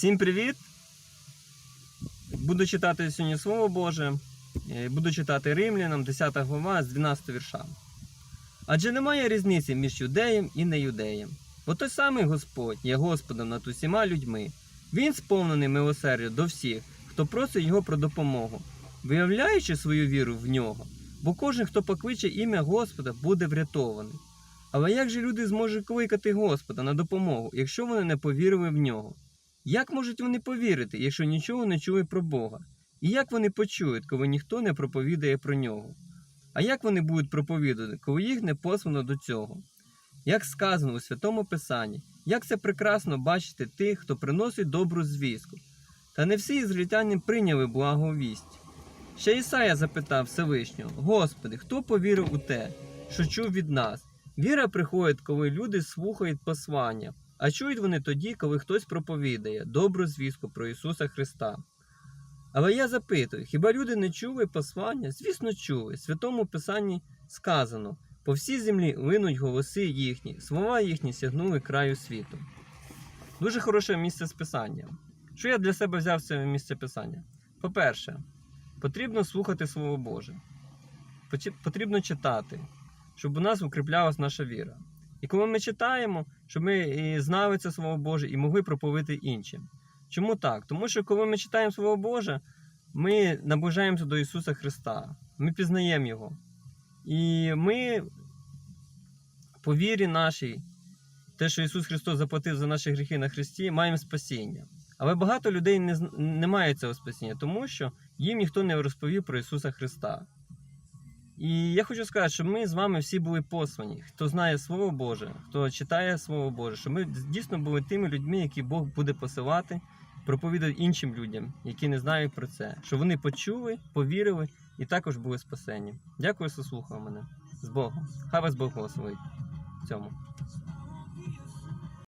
Всім привіт! Буду читати сьогодні Слово Боже. Е, Буду читати Римлянам, 10 глава з 12 вірша. Адже немає різниці між юдеєм і неюдеєм. Бо той самий Господь є Господом над усіма людьми. Він сповнений милосердя до всіх, хто просить його про допомогу, виявляючи свою віру в нього. Бо кожен, хто покличе ім'я Господа, буде врятований. Але як же люди зможуть кликати Господа на допомогу, якщо вони не повірили в нього? Як можуть вони повірити, якщо нічого не чули про Бога? І як вони почують, коли ніхто не проповідає про нього? А як вони будуть проповідати, коли їх не послано до цього? Як сказано у Святому Писанні, як це прекрасно бачити тих, хто приносить добру звістку. Та не всі ізраїльтяни прийняли благу вість. Ще Ісая запитав Всевишнього: Господи, хто повірив у те, що чув від нас? Віра приходить, коли люди слухають послання, а чують вони тоді, коли хтось проповідає добру звістку про Ісуса Христа. Але я запитую, хіба люди не чули послання? Звісно, чули. В Святому Писанні сказано: по всій землі линуть голоси їхні, слова їхні сягнули краю світу. Дуже хороше місце з писання. Що я для себе взяв це місце писання? По-перше, потрібно слухати Слово Боже. Потрібно читати, щоб у нас укріплялась наша віра. І коли ми читаємо, щоб ми і знали це Слово Боже і могли проповити іншим. Чому так? Тому що коли ми читаємо Слово Боже, ми наближаємося до Ісуса Христа, ми пізнаємо Його. І ми по вірі нашій, те, що Ісус Христос заплатив за наші гріхи на Христі, маємо спасіння. Але багато людей не, не мають цього спасіння, тому що їм ніхто не розповів про Ісуса Христа. І я хочу сказати, що ми з вами всі були послані. Хто знає Слово Боже, хто читає Слово Боже, що ми дійсно були тими людьми, які Бог буде посилати, проповідати іншим людям, які не знають про це, що вони почули, повірили і також були спасені. Дякую, що слухав мене. З Богом. Хай вас Бог благословить в цьому.